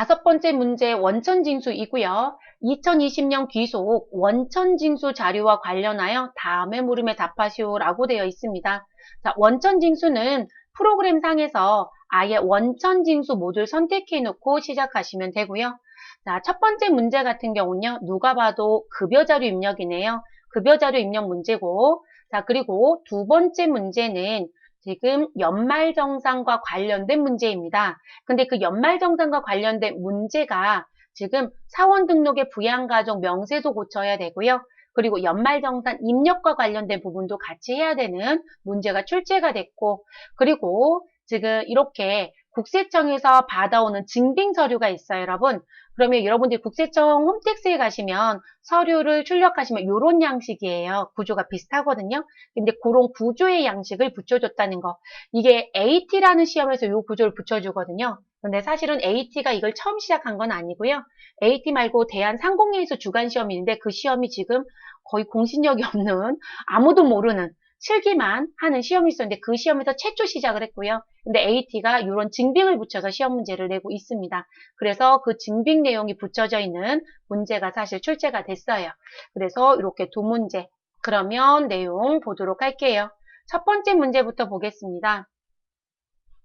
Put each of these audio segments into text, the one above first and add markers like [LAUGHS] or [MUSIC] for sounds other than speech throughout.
다섯 번째 문제 원천징수이고요. 2020년 귀속 원천징수 자료와 관련하여 다음의 물음에 답하시오라고 되어 있습니다. 자, 원천징수는 프로그램 상에서 아예 원천징수 모듈 선택해 놓고 시작하시면 되고요. 자, 첫 번째 문제 같은 경우는요. 누가 봐도 급여 자료 입력이네요. 급여 자료 입력 문제고 자, 그리고 두 번째 문제는 지금 연말정산과 관련된 문제입니다. 근데 그 연말정산과 관련된 문제가 지금 사원 등록의 부양가족 명세도 고쳐야 되고요. 그리고 연말정산 입력과 관련된 부분도 같이 해야 되는 문제가 출제가 됐고 그리고 지금 이렇게 국세청에서 받아오는 증빙 서류가 있어요, 여러분. 그러면 여러분들이 국세청 홈택스에 가시면 서류를 출력하시면 이런 양식이에요. 구조가 비슷하거든요. 근데 그런 구조의 양식을 붙여줬다는 거. 이게 AT라는 시험에서 이 구조를 붙여주거든요. 근데 사실은 AT가 이걸 처음 시작한 건 아니고요. AT 말고 대한상공회에서 주간 시험이 있는데 그 시험이 지금 거의 공신력이 없는 아무도 모르는 실기만 하는 시험이 있었는데 그 시험에서 최초 시작을 했고요. 근데 AT가 이런 증빙을 붙여서 시험 문제를 내고 있습니다. 그래서 그 증빙 내용이 붙여져 있는 문제가 사실 출제가 됐어요. 그래서 이렇게 두 문제. 그러면 내용 보도록 할게요. 첫 번째 문제부터 보겠습니다.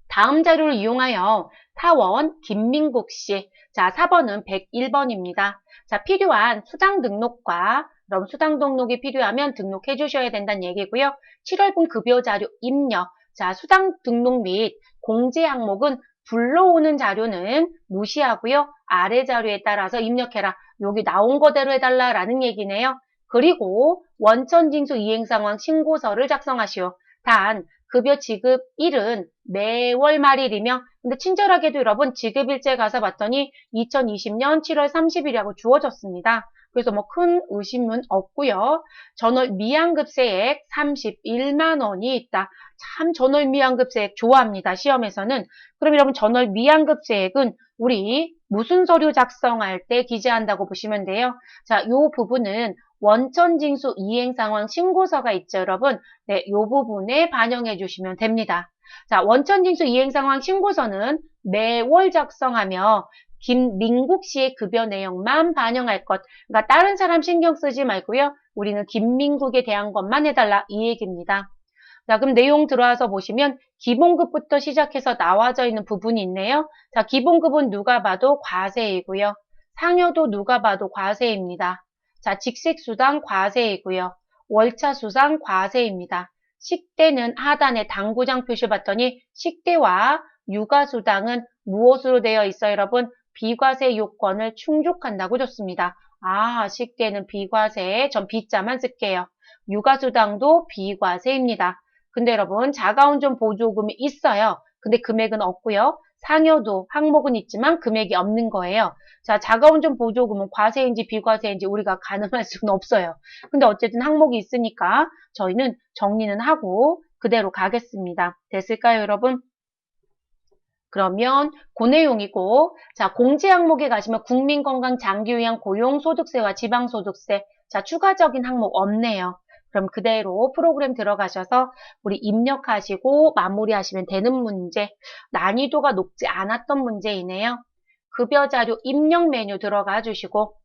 다음 자료를 이용하여 타원 김민국 씨. 자, 4번은 101번입니다. 자, 필요한 수당 등록과 그럼 수당 등록이 필요하면 등록해 주셔야 된다는 얘기고요. 7월분 급여 자료 입력. 자, 수당 등록 및 공제 항목은 불러오는 자료는 무시하고요. 아래 자료에 따라서 입력해라. 여기 나온 거대로 해달라라는 얘기네요. 그리고 원천징수 이행 상황 신고서를 작성하시오. 단 급여 지급 일은 매월 말일이며 근데 친절하게도 여러분 지급일제 가서 봤더니 2020년 7월 30일이라고 주어졌습니다. 그래서 뭐 큰 의심은 없고요. 전월 미양급세액 31만 원이 있다. 참 전월 미양급세액 좋아합니다. 시험에서는. 그럼 여러분 전월 미양급세액은 우리 무슨 서류 작성할 때 기재한다고 보시면 돼요. 자, 이 부분은 원천징수 이행상황 신고서가 있죠, 여러분. 네, 이 부분에 반영해 주시면 됩니다. 자, 원천징수 이행상황 신고서는 매월 작성하며 김민국 씨의 급여 내용만 반영할 것. 그러니까 다른 사람 신경 쓰지 말고요. 우리는 김민국에 대한 것만 해달라 이 얘기입니다. 자, 그럼 내용 들어와서 보시면 기본급부터 시작해서 나와져 있는 부분이 있네요. 자, 기본급은 누가 봐도 과세이고요. 상여도 누가 봐도 과세입니다. 자, 직색수당 과세이고요. 월차수당 과세입니다. 식대는 하단에 당구장 표시 봤더니 식대와 육아수당은 무엇으로 되어 있어요, 여러분? 비과세 요건을 충족한다고 줬습니다. 아, 식대는 비과세, 전 비자만 쓸게요. 육아수당도 비과세입니다. 근데 여러분, 자가운전 보조금이 있어요. 근데 금액은 없고요. 상여도 항목은 있지만 금액이 없는 거예요. 자, 자가운전 보조금은 과세인지 비과세인지 우리가 [LAUGHS] 가늠할 수는 없어요. 근데 어쨌든 항목이 있으니까 저희는 정리는 하고 그대로 가겠습니다. 됐을까요, 여러분? 그러면 그 내용이고 자 공제 항목에 가시면 국민건강 장기요양 고용소득세와 지방소득세 자 추가적인 항목 없네요. 그럼 그대로 프로그램 들어가셔서 우리 입력하시고 마무리하시면 되는 문제 난이도가 높지 않았던 문제이네요. 급여 자료 입력 메뉴 들어가 주시고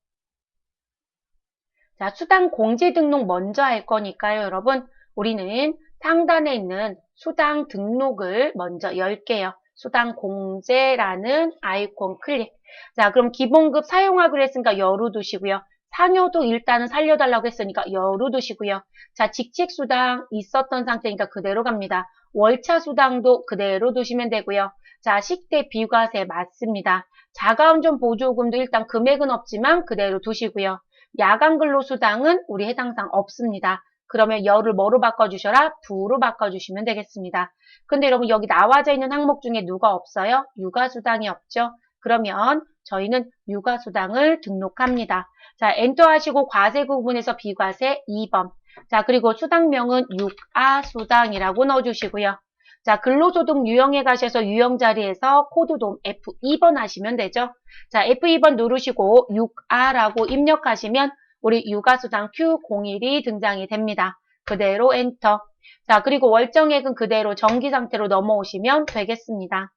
자 수당 공제 등록 먼저 할 거니까요 여러분 우리는 상단에 있는 수당 등록을 먼저 열게요. 수당 공제라는 아이콘 클릭. 자, 그럼 기본급 사용하기로 했으니까 열어 두시고요. 상여도 일단은 살려달라고 했으니까 열어 두시고요. 자, 직책수당 있었던 상태니까 그대로 갑니다. 월차수당도 그대로 두시면 되고요. 자, 식대 비과세 맞습니다. 자가운전 보조금도 일단 금액은 없지만 그대로 두시고요. 야간 근로수당은 우리 해당 상 없습니다. 그러면 열을 뭐로 바꿔주셔라? 부로 바꿔주시면 되겠습니다. 근데 여러분 여기 나와져 있는 항목 중에 누가 없어요? 육아수당이 없죠? 그러면 저희는 육아수당을 등록합니다. 자, 엔터 하시고 과세 구분에서 비과세 2번. 자, 그리고 수당명은 육아수당이라고 넣어주시고요. 자, 근로소득 유형에 가셔서 유형 자리에서 코드돔 F2번 하시면 되죠. 자, F2번 누르시고 6R라고 입력하시면 우리 육아수당 Q01이 등장이 됩니다. 그대로 엔터. 자, 그리고 월정액은 그대로 정기 상태로 넘어오시면 되겠습니다.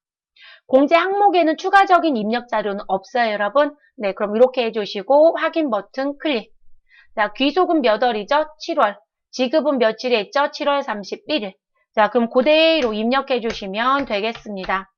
공제 항목에는 추가적인 입력 자료는 없어요, 여러분. 네, 그럼 이렇게 해주시고 확인 버튼 클릭. 자, 귀속은 몇 월이죠? 7월. 지급은 며칠에 했죠? 7월 31일. 자, 그럼 그대로 입력해 주시면 되겠습니다.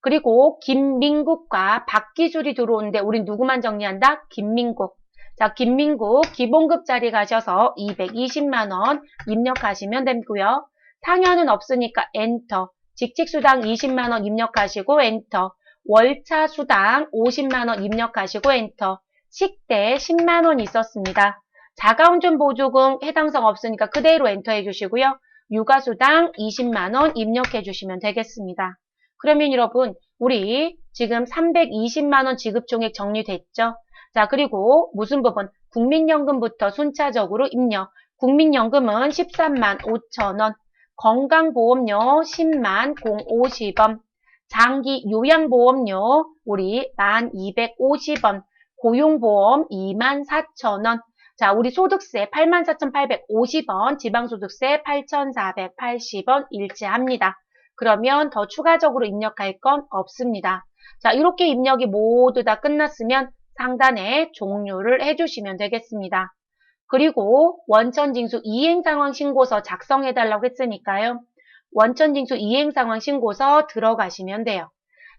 그리고 김민국과 박기술이 들어오는데 우린 누구만 정리한다? 김민국. 자, 김민국 기본급 자리 가셔서 220만원 입력하시면 되고요. 상여는 없으니까 엔터. 직책수당 20만원 입력하시고 엔터. 월차 수당 50만원 입력하시고 엔터. 식대 10만원 있었습니다. 자가운전 보조금 해당성 없으니까 그대로 엔터 해 주시고요. 육아수당 20만원 입력해 주시면 되겠습니다. 그러면 여러분 우리 지금 320만원 지급총액 정리됐죠? 자 그리고 무슨 부분? 국민연금부터 순차적으로 입력. 국민연금은 13만 5천원, 건강보험료 10만 050원, 장기 요양보험료 우리 1만 250원, 고용보험 2만 4천원, 자, 우리 소득세 84,850원, 지방소득세 8,480원 일치합니다. 그러면 더 추가적으로 입력할 건 없습니다. 자, 이렇게 입력이 모두 다 끝났으면 상단에 종료를 해주시면 되겠습니다. 그리고 원천징수 이행상황 신고서 작성해달라고 했으니까요. 원천징수 이행상황 신고서 들어가시면 돼요.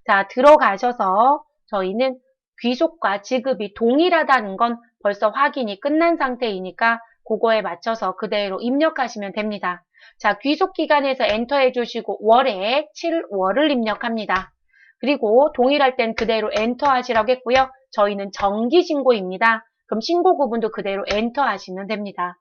자, 들어가셔서 저희는 귀속과 지급이 동일하다는 건 벌써 확인이 끝난 상태이니까 그거에 맞춰서 그대로 입력하시면 됩니다. 자, 귀속기간에서 엔터 해주시고 월에 7월을 입력합니다. 그리고 동일할 땐 그대로 엔터 하시라고 했고요. 저희는 정기 신고입니다. 그럼 신고 구분도 그대로 엔터 하시면 됩니다.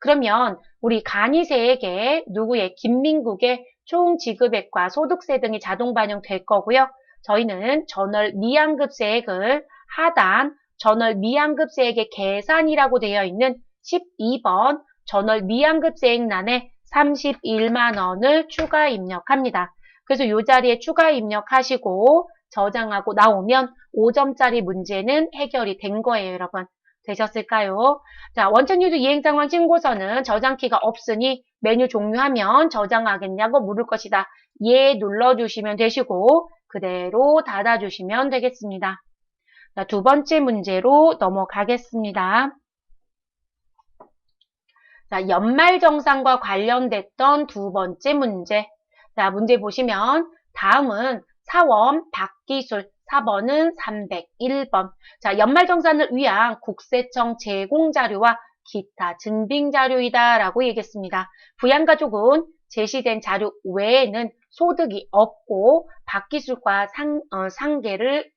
그러면 우리 간이세에게 누구의 김민국의 총 지급액과 소득세 등이 자동 반영될 거고요. 저희는 전월 미양급세액을 하단 전월 미양급세액의 계산이라고 되어 있는 12번 전월 미양급세액란에 31만 원을 추가 입력합니다. 그래서 이 자리에 추가 입력하시고 저장하고 나오면 5점짜리 문제는 해결이 된 거예요, 여러분. 되셨을까요? 자, 원천 유도 이행 상황 신고서는 저장키가 없으니 메뉴 종료하면 저장하겠냐고 물을 것이다. 예 눌러주시면 되시고 그대로 닫아주시면 되겠습니다. 자, 두 번째 문제로 넘어가겠습니다. 자, 연말정산과 관련됐던 두 번째 문제. 자, 문제 보시면 다음은 사원 박기술 4번은 301번. 자, 연말정산을 위한 국세청 제공 자료와 기타 증빙 자료이다 라고 얘기했습니다. 부양가족은 제시된 자료 외에는 소득이 없고 박기술과 상, 어, 상계를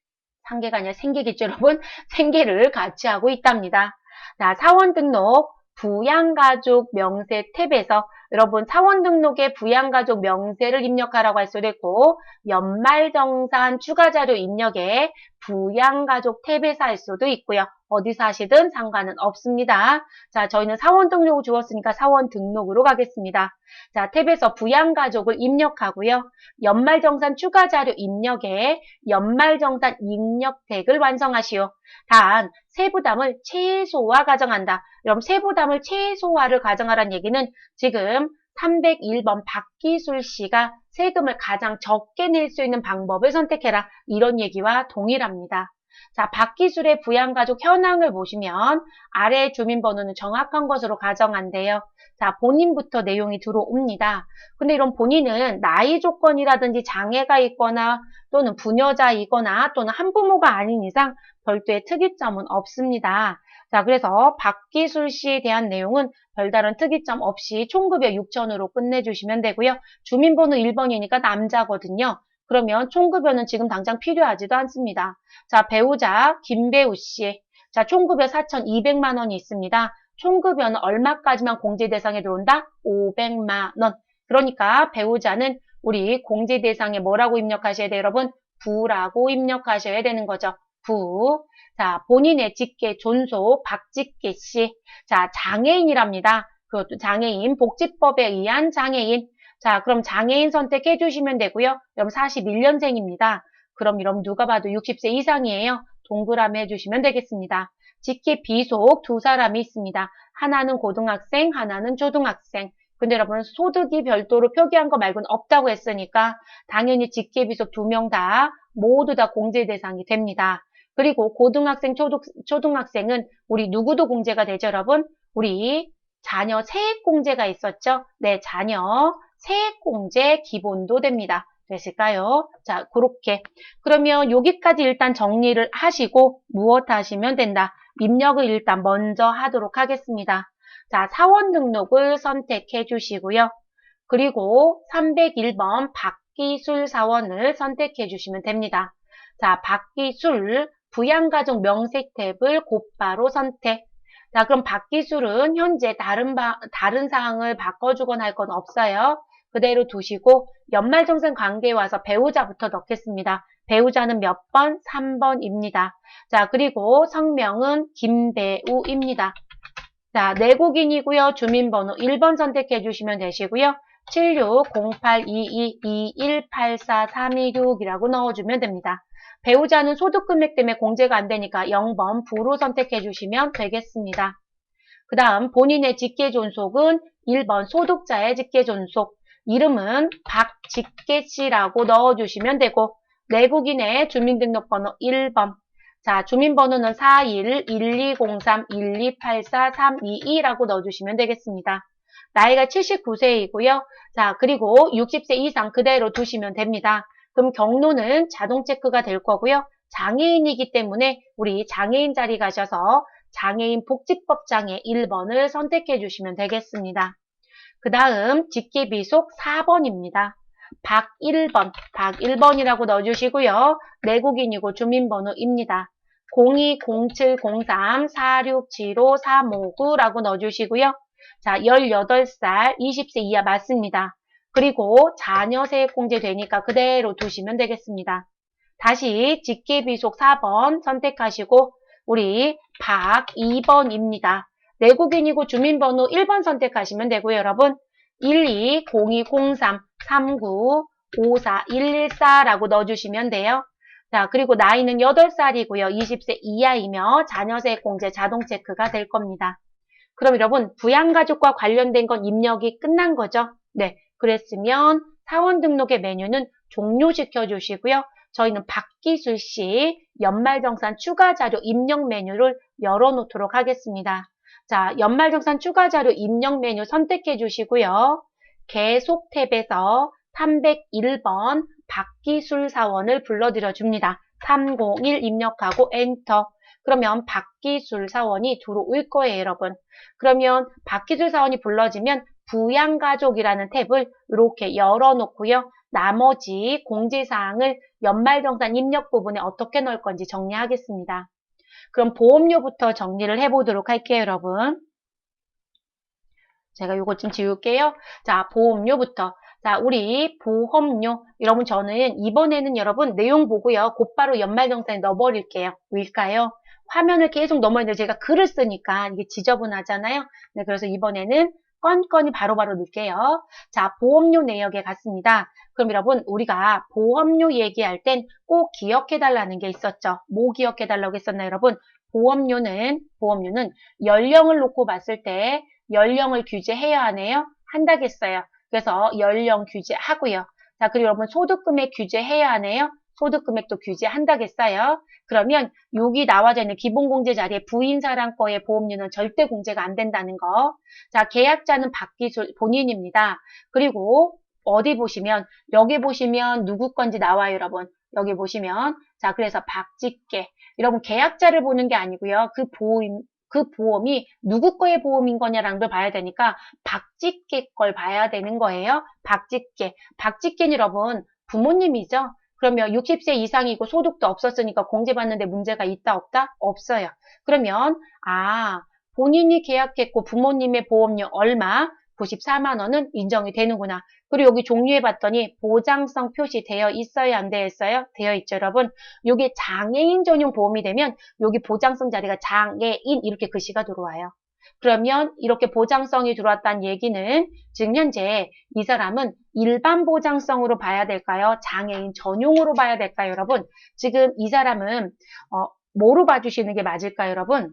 상계가 아니라 생계겠죠 여러분 [LAUGHS] 생계를 같이 하고 있답니다. 자 사원 등록 부양가족 명세 탭에서 여러분 사원 등록에 부양가족 명세를 입력하라고 할 수도 있고 연말정산 추가자료 입력에 부양가족 탭에서 할 수도 있고요. 어디서 하시든 상관은 없습니다. 자, 저희는 사원 등록을 주었으니까 사원 등록으로 가겠습니다. 자, 탭에서 부양가족을 입력하고요. 연말정산 추가 자료 입력에 연말정산 입력 택을 완성하시오. 단, 세부담을 최소화 가정한다. 그럼 세부담을 최소화를 가정하라는 얘기는 지금 301번 박기술 씨가 세금을 가장 적게 낼 수 있는 방법을 선택해라. 이런 얘기와 동일합니다. 자, 박기술의 부양가족 현황을 보시면 아래 주민번호는 정확한 것으로 가정한대요. 자, 본인부터 내용이 들어옵니다. 근데 이런 본인은 나이 조건이라든지 장애가 있거나 또는 부녀자이거나 또는 한부모가 아닌 이상 별도의 특이점은 없습니다. 자, 그래서 박기술 씨에 대한 내용은 별다른 특이점 없이 총급여 6천으로 끝내주시면 되고요. 주민번호 1번이니까 남자거든요. 그러면 총급여는 지금 당장 필요하지도 않습니다. 자, 배우자 김배우 씨. 자, 총급여 4,200만 원이 있습니다. 총급여는 얼마까지만 공제 대상에 들어온다? 500만 원. 그러니까 배우자는 우리 공제 대상에 뭐라고 입력하셔야 돼요, 여러분? 부라고 입력하셔야 되는 거죠. 부. 자, 본인의 직계 존속 박직계 씨. 자, 장애인이랍니다. 그것도 장애인, 복지법에 의한 장애인. 자, 그럼 장애인 선택해 주시면 되고요. 여러분 41년생입니다. 그럼 여러분 누가 봐도 60세 이상이에요. 동그라미 해주시면 되겠습니다. 직계 비속 두 사람이 있습니다. 하나는 고등학생, 하나는 초등학생. 근데 여러분 소득이 별도로 표기한 거 말고는 없다고 했으니까 당연히 직계 비속 두 명 다 모두 다 공제 대상이 됩니다. 그리고 고등학생, 초등, 초등학생은 우리 누구도 공제가 되죠, 여러분? 우리 자녀 세액공제가 있었죠? 네, 자녀 세액공제 기본도 됩니다. 되실까요? 자, 그렇게. 그러면 여기까지 일단 정리를 하시고 무엇 하시면 된다? 입력을 일단 먼저 하도록 하겠습니다. 자, 사원 등록을 선택해 주시고요. 그리고 301번 박기술 사원을 선택해 주시면 됩니다. 자, 박기술 부양가족 명색 탭을 곧바로 선택. 자, 그럼 박기술은 현재 다른, 바, 다른 사항을 바꿔주거나 할 건 없어요. 그대로 두시고 연말정산 관계에 와서 배우자부터 넣겠습니다. 배우자는 몇 번? 3번입니다. 자, 그리고 성명은 김배우입니다. 자, 내국인이고요. 주민번호 1번 선택해 주시면 되시고요. 760822184326이라고 넣어주면 됩니다. 배우자는 소득금액 때문에 공제가 안 되니까 0번 부로 선택해 주시면 되겠습니다. 그 다음 본인의 직계존속은 1번 소득자의 직계존속 이름은 박직계 씨라고 넣어주시면 되고 내국인의 주민등록번호 1번 자 주민번호는 41-1203-1284-322라고 넣어주시면 되겠습니다. 나이가 79세이고요. 자 그리고 60세 이상 그대로 두시면 됩니다. 그럼 경로는 자동 체크가 될 거고요. 장애인이기 때문에 우리 장애인 자리 가셔서 장애인 복지법장의 1번을 선택해 주시면 되겠습니다. 그 다음 직계비속 4번입니다. 박 1번, 박 1번이라고 넣어주시고요. 내국인이고 주민번호입니다. 020703-4675-359라고 넣어주시고요. 자, 18살, 20세 이하 맞습니다. 그리고 자녀 세액공제 되니까 그대로 두시면 되겠습니다. 다시 직계비속 4번 선택하시고 우리 박 2번입니다. 내국인이고 주민번호 1번 선택하시면 되고요, 여러분. 1202-03-39-54-114라고 넣어주시면 돼요. 자, 그리고 나이는 8살이고요. 20세 이하이며 자녀세액공제 자동 체크가 될 겁니다. 그럼 여러분, 부양가족과 관련된 건 입력이 끝난 거죠? 네, 그랬으면 사원 등록의 메뉴는 종료시켜 주시고요. 저희는 박기술 씨 연말정산 추가 자료 입력 메뉴를 열어놓도록 하겠습니다. 자, 연말정산 추가 자료 입력 메뉴 선택해 주시고요. 계속 탭에서 301번 박기술 사원을 불러드려 줍니다. 301 입력하고 엔터. 그러면 박기술 사원이 들어올 거예요, 여러분. 그러면 박기술 사원이 불러지면 부양가족이라는 탭을 이렇게 열어놓고요. 나머지 공지사항을 연말정산 입력 부분에 어떻게 넣을 건지 정리하겠습니다. 그럼 보험료부터 정리를 해보도록 할게요, 여러분. 제가 이것 좀 지울게요. 자, 보험료부터. 자, 우리 보험료. 여러분, 저는 이번에는 여러분 내용 보고요. 곧바로 연말정산에 넣어버릴게요. 왜일까요? 화면을 계속 넘어있는데 제가 글을 쓰니까 이게 지저분하잖아요. 네, 그래서 이번에는 건건이 바로바로 넣을게요. 자, 보험료 내역에 갔습니다. 그럼 여러분, 우리가 보험료 얘기할 땐 꼭 기억해달라는 게 있었죠. 뭐 기억해달라고 했었나요, 여러분? 보험료는, 보험료는 연령을 놓고 봤을 때 연령을 규제해야 하네요. 한다겠어요. 그래서 연령 규제하고요. 자, 그리고 여러분 소득금액 규제해야 하네요. 소득 금액도 규제한다겠어요. 그러면 여기 나와져 있는 기본공제 자리에 부인사랑 거의 보험료는 절대 공제가 안 된다는 거. 자, 계약자는 박기술 본인입니다. 그리고 어디 보시면 여기 보시면 누구 건지 나와요, 여러분. 여기 보시면 자, 그래서 박직계. 여러분 계약자를 보는 게 아니고요. 그 보험 그 보험이 누구 거의 보험인 걸 봐야 되니까 박직계 걸 봐야 되는 거예요. 박직계. 박직계는 여러분 부모님이죠. 그러면 60세 이상이고 소득도 없었으니까 공제받는데 문제가 있다 없다? 없어요. 그러면 아 본인이 계약했고 부모님의 보험료 얼마? 94만 원은 인정이 되는구나. 그리고 여기 종류해 봤더니 보장성 표시되어 있어요? 안 되어 있어요? 되어 있죠, 여러분. 이게 장애인 전용 보험이 되면 여기 보장성 자리가 장애인 이렇게 글씨가 들어와요. 그러면 이렇게 보장성이 들어왔다는 얘기는 지금 현재 이 사람은 일반 보장성으로 봐야 될까요? 장애인 전용으로 봐야 될까요, 여러분? 지금 이 사람은 어, 뭐로 봐주시는 게 맞을까요, 여러분?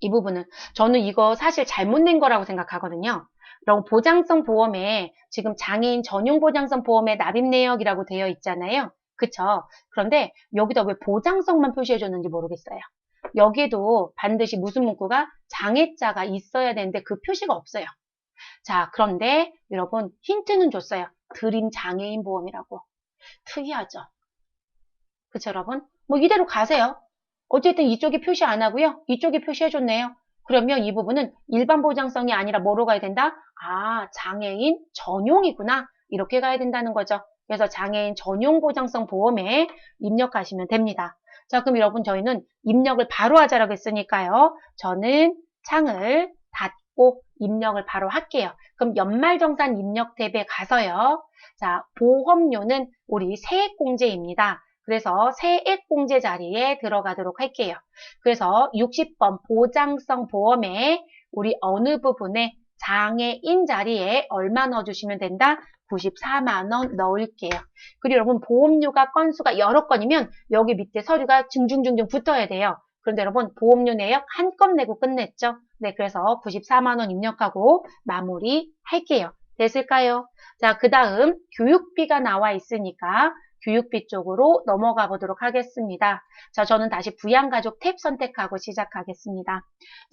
이 부분은 저는 이거 사실 잘못 낸 거라고 생각하거든요. 이런 보장성 보험에 지금 장애인 전용 보장성 보험의 납입 내역이라고 되어 있잖아요. 그쵸? 그런데 여기다 왜 보장성만 표시해 줬는지 모르겠어요. 여기에도 반드시 무슨 문구가 장애자가 있어야 되는데 그 표시가 없어요. 자, 그런데 여러분 힌트는 줬어요. 드림 장애인 보험이라고. 특이하죠? 그쵸, 여러분? 뭐 이대로 가세요. 어쨌든 이쪽에 표시 안 하고요. 이쪽에 표시해 줬네요. 그러면 이 부분은 일반 보장성이 아니라 뭐로 가야 된다? 아, 장애인 전용이구나. 이렇게 가야 된다는 거죠. 그래서 장애인 전용 보장성 보험에 입력하시면 됩니다. 자, 그럼 여러분 저희는 입력을 바로 하자라고 했으니까요. 저는 창을 닫고 입력을 바로 할게요. 그럼 연말정산 입력 탭에 가서요. 자, 보험료는 우리 세액공제입니다. 그래서 세액공제 자리에 들어가도록 할게요. 그래서 60번 보장성 보험에 우리 어느 부분에 장애인 자리에 얼마 넣어주시면 된다? 94만원 넣을게요. 그리고 여러분 보험료가 건수가 여러 건이면 여기 밑에 서류가 중중중중 붙어야 돼요. 그런데 여러분 보험료 내역 한 건 내고 끝냈죠? 네, 그래서 94만원 입력하고 마무리 할게요. 됐을까요? 자, 그 다음 교육비가 나와 있으니까 교육비 쪽으로 넘어가 보도록 하겠습니다. 자, 저는 다시 부양가족 탭 선택하고 시작하겠습니다.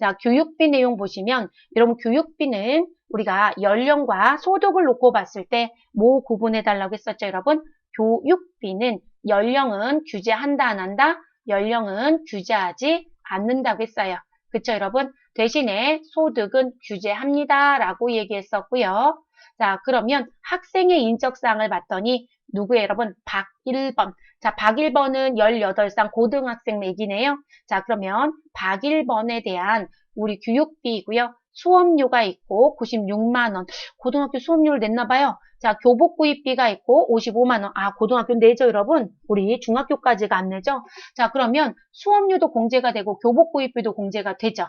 자, 교육비 내용 보시면 여러분 교육비는 우리가 연령과 소득을 놓고 봤을 때 뭐 구분해 달라고 했었죠, 여러분? 교육비는 연령은 규제한다 안 한다? 연령은 규제하지 않는다고 했어요. 그쵸, 여러분? 대신에 소득은 규제합니다. 라고 얘기했었고요. 자, 그러면 학생의 인적사항을 봤더니 누구예요, 여러분? 박 1번. 자, 박 1번은 18상 고등학생 맥이네요. 자, 그러면 박 1번에 대한 우리 교육비이고요. 수업료가 있고 96만원. 고등학교 수업료를 냈나 봐요. 자, 교복 구입비가 있고 55만원. 아, 고등학교 내죠, 여러분? 우리 중학교까지가 안 내죠? 자, 그러면 수업료도 공제가 되고 교복 구입비도 공제가 되죠.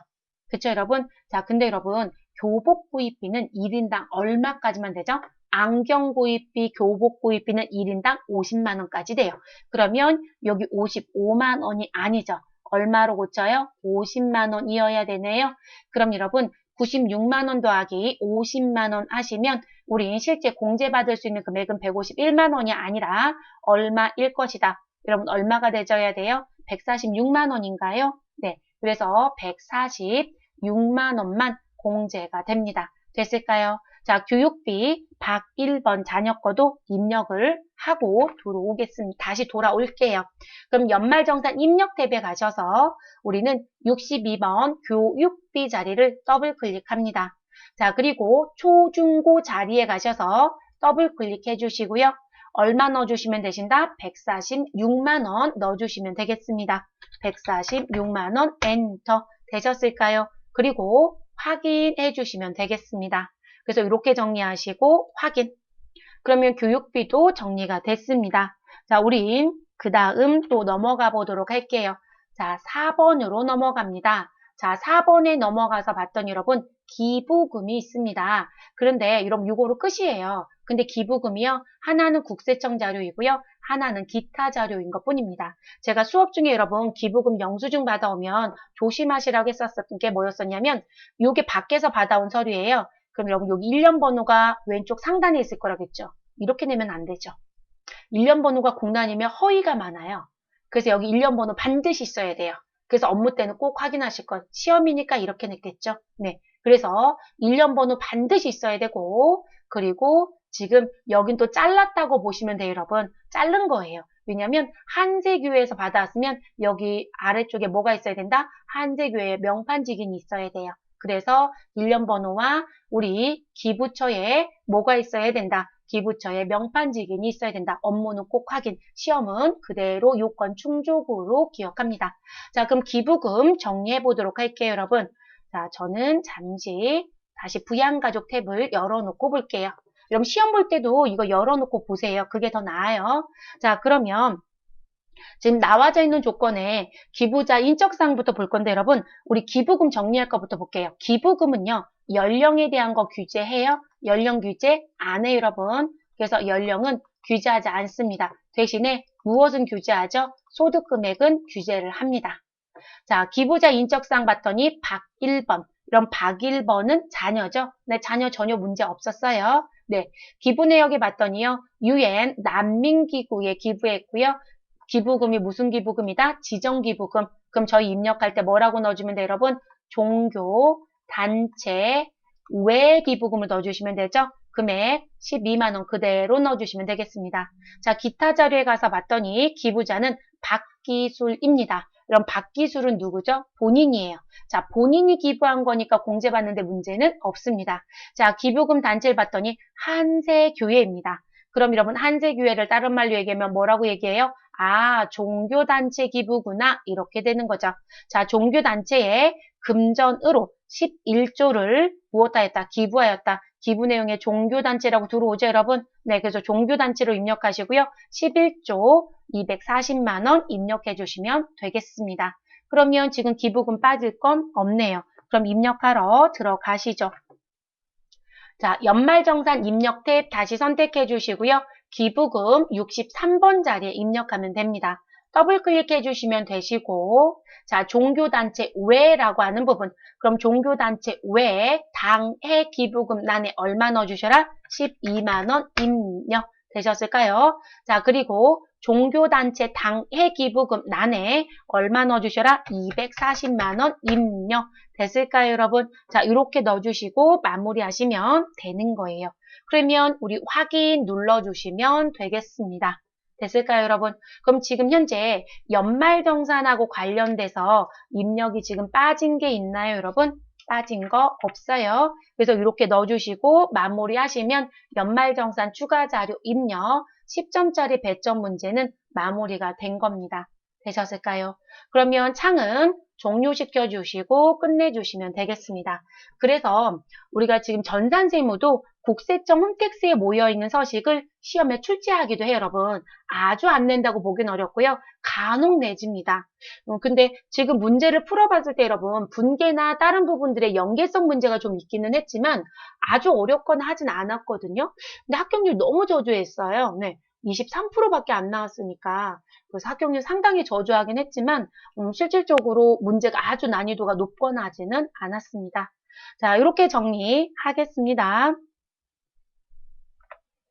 그쵸, 여러분? 자, 근데 여러분, 교복 구입비는 1인당 얼마까지만 되죠? 안경 구입비, 교복 구입비는 1인당 50만 원까지 돼요. 그러면 여기 55만 원이 아니죠. 얼마로 고쳐요? 50만 원이어야 되네요. 그럼 여러분 96만 원 더하기 50만 원 하시면 우리 실제 공제받을 수 있는 금액은 151만 원이 아니라 얼마일 것이다. 여러분 얼마가 되져야 돼요? 146만 원인가요? 네. 그래서 146만 원만 공제가 됩니다. 됐을까요? 자, 교육비 박 1번 자녀 거도 입력을 하고 들어오겠습니다. 다시 돌아올게요. 그럼 연말정산 입력 탭에 가셔서 우리는 62번 교육비 자리를 더블 클릭합니다. 자, 그리고 초중고 자리에 가셔서 더블 클릭해 주시고요. 얼마 넣어주시면 되신다? 146만원 넣어주시면 되겠습니다. 146만원 엔터 되셨을까요? 그리고 확인해 주시면 되겠습니다. 그래서 이렇게 정리하시고 확인. 그러면 교육비도 정리가 됐습니다. 자, 우린 그 다음 또 넘어가 보도록 할게요. 자, 4번으로 넘어갑니다. 자, 4번에 넘어가서 봤더니 여러분 기부금이 있습니다. 그런데 여러분 이거로 끝이에요. 근데 기부금이요. 하나는 국세청 자료이고요. 하나는 기타 자료인 것 뿐입니다. 제가 수업 중에 여러분 기부금 영수증 받아오면 조심하시라고 했었던 게 뭐였었냐면 이게 밖에서 받아온 서류예요. 그럼 여러분 여기 1년 번호가 왼쪽 상단에 있을 거라겠죠. 이렇게 내면 안 되죠. 1년 번호가 공란이면 허위가 많아요. 그래서 여기 1년 번호 반드시 있어야 돼요. 그래서 업무 때는 꼭 확인하실 것. 시험이니까 이렇게 냈겠죠. 네. 그래서 1년 번호 반드시 있어야 되고 그리고 지금 여긴 또 잘랐다고 보시면 돼요, 여러분. 자른 거예요. 왜냐면 한재교회에서 받아왔으면 여기 아래쪽에 뭐가 있어야 된다? 한재교회 명판직인이 있어야 돼요. 그래서 1년 번호와 우리 기부처에 뭐가 있어야 된다. 기부처에 명판직인이 있어야 된다. 업무는 꼭 확인, 시험은 그대로 요건 충족으로 기억합니다. 자, 그럼 기부금 정리해 보도록 할게요, 여러분. 자, 저는 잠시 다시 부양가족 탭을 열어놓고 볼게요. 여러분 시험 볼 때도 이거 열어놓고 보세요. 그게 더 나아요. 자, 그러면 지금 나와져 있는 조건에 기부자 인적사항부터 볼 건데 여러분 우리 기부금 정리할 것부터 볼게요. 기부금은요. 연령에 대한 거 규제해요. 연령 규제 안 해요 여러분. 그래서 연령은 규제하지 않습니다. 대신에 무엇은 규제하죠? 소득 금액은 규제를 합니다. 자, 기부자 인적사항 봤더니 박 1번. 그럼 박 1번은 자녀죠. 네, 자녀 전혀 문제 없었어요. 네, 기부 내역에 봤더니요. UN 난민기구에 기부했고요. 기부금이 무슨 기부금이다? 지정기부금. 그럼 저희 입력할 때 뭐라고 넣어주면 돼요, 여러분? 종교, 단체, 외 기부금을 넣어주시면 되죠. 금액 12만원 그대로 넣어주시면 되겠습니다. 자, 기타 자료에 가서 봤더니 기부자는 박기술입니다. 그럼 박기술은 누구죠? 본인이에요. 자, 본인이 기부한 거니까 공제받는데 문제는 없습니다. 자, 기부금 단체를 봤더니 한세교회입니다. 그럼 여러분 한세교회를 다른 말로 얘기하면 뭐라고 얘기해요? 아, 종교단체 기부구나. 이렇게 되는 거죠. 자, 종교단체에 금전으로 11조를 무엇하였다? 기부하였다. 기부 내용에 종교단체라고 들어오죠, 여러분? 네, 그래서 종교단체로 입력하시고요. 11조 240만원 입력해 주시면 되겠습니다. 그러면 지금 기부금 빠질 건 없네요. 그럼 입력하러 들어가시죠. 자, 연말정산 입력 탭 다시 선택해 주시고요. 기부금 63번 자리에 입력하면 됩니다. 더블 클릭해 주시면 되시고 자 종교단체 외라고 하는 부분 그럼 종교단체 외 당해 기부금 난에 얼마 넣어주셔라? 12만원 입력 되셨을까요? 자 그리고 종교단체 당해 기부금 난에 얼마 넣어주셔라? 240만원 입력 됐을까요 여러분? 자 이렇게 넣어주시고 마무리하시면 되는 거예요. 그러면 우리 확인 눌러주시면 되겠습니다. 됐을까요, 여러분? 그럼 지금 현재 연말정산하고 관련돼서 입력이 지금 빠진 게 있나요, 여러분? 빠진 거 없어요. 그래서 이렇게 넣어주시고 마무리하시면 연말정산 추가 자료 입력 10점짜리 배점 문제는 마무리가 된 겁니다. 되셨을까요? 그러면 창은 종료시켜 주시고 끝내주시면 되겠습니다. 그래서 우리가 지금 전산세무도 국세청 홈택스에 모여있는 서식을 시험에 출제하기도 해요, 여러분. 아주 안 낸다고 보긴 어렵고요. 간혹 내집니다. 음, 근데 지금 문제를 풀어봤을 때 여러분, 분계나 다른 부분들의 연계성 문제가 좀 있기는 했지만 아주 어렵거나 하진 않았거든요. 근데 합격률 너무 저조했어요. 네. 23%밖에 안 나왔으니까 그래서 합격률 상당히 저조하긴 했지만 음, 실질적으로 문제가 아주 난이도가 높거나 하지는 않았습니다. 자, 이렇게 정리하겠습니다.